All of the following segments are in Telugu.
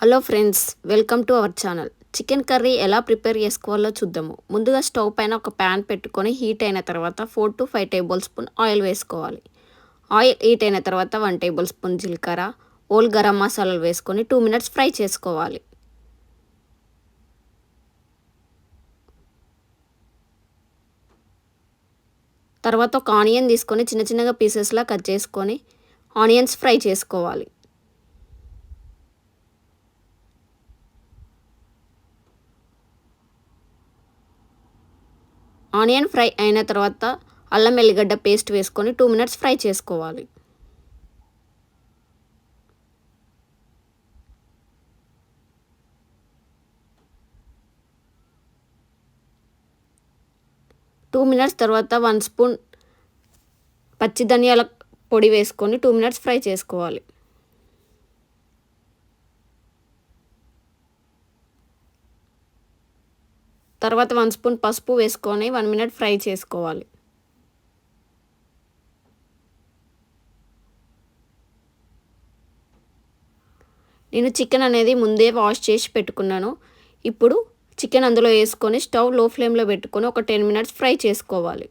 Hello friends welcome to our channel. Chicken curry ఎలా ప్రిపేర్ చేసుకోవాలో చూద్దాము. ముందుగా స్టవ్ పైన ఒక ప్యాన్ పెట్టుకొని హీట్ అయిన తర్వాత four to five tablespoon oil వేసుకోవాలి. ఆయిల్ హీట్ అయిన తర్వాత వన్ టేబుల్ స్పూన్ జీలకర్ర ఓల్ గరం మసాలాలు వేసుకొని టూ మినిట్స్ ఫ్రై చేసుకోవాలి. తర్వాత ఒక ఆనియన్ తీసుకొని చిన్న చిన్నగా పీసెస్లా కట్ చేసుకొని ఆనియన్స్ ఫ్రై చేసుకోవాలి. ఆనియన్ ఫ్రై అయిన తర్వాత అల్లం ఎల్లిగడ్డ పేస్ట్ వేసుకొని టూ మినిట్స్ ఫ్రై చేసుకోవాలి. టూ మినిట్స్ తర్వాత వన్ స్పూన్ పచ్చి ధనియాల పొడి వేసుకొని టూ మినిట్స్ ఫ్రై చేసుకోవాలి. తర్వాత వన్ స్పూన్ పసుపు వేసుకొని వన్ మినిట్ ఫ్రై చేసుకోవాలి. నేను చికెన్ అనేది ముందే వాష్ చేసి పెట్టుకున్నాను. ఇప్పుడు చికెన్ అందులో వేసుకొని స్టవ్లో ఫ్లేమ్లో పెట్టుకొని ఒక టెన్ మినిట్స్ ఫ్రై చేసుకోవాలి.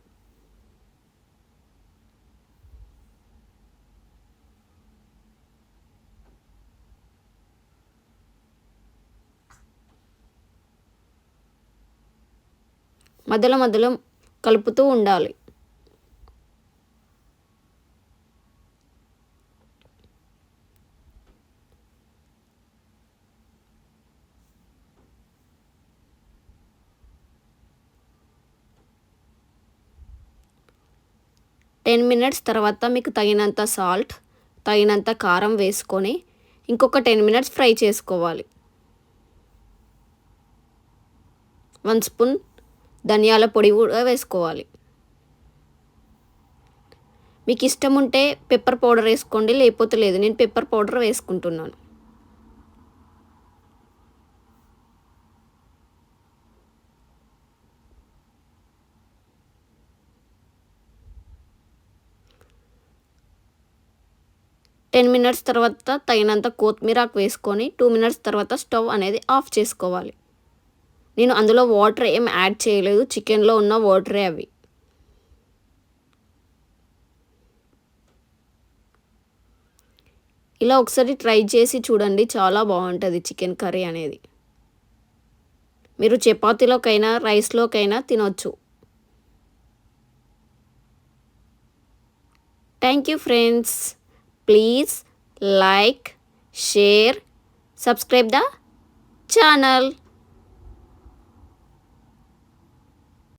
మధ్యలో మధ్యలో కలుపుతూ ఉండాలి. టెన్ మినిట్స్ తర్వాత మీకు తగినంత సాల్ట్ తగినంత కారం వేసుకొని ఇంకొక టెన్ మినిట్స్ ఫ్రై చేసుకోవాలి. వన్ స్పూన్ ధనియాల పొడి కూడా వేసుకోవాలి. మీకు ఇష్టం ఉంటే పెప్పర్ పౌడర్ వేసుకోండి లేకపోతే లేదు. నేను పెప్పర్ పౌడర్ వేసుకుంటున్నాను. టెన్ మినిట్స్ తర్వాత తగినంత కొత్తిమీరాకు వేసుకొని టూ మినిట్స్ తర్వాత స్టవ్ అనేది ఆఫ్ చేసుకోవాలి. నేను అందులో వాటర్ ఏం యాడ్ చేయలేదు. చికెన్లో ఉన్న వాటరే అవి. ఇలా ఒకసారి ట్రై చేసి చూడండి. చాలా బాగుంటుంది చికెన్ కర్రీ అనేది. మీరు చపాతీలోకైనా రైస్లోకైనా తినొచ్చు. Thank you friends. Please like share subscribe the channel.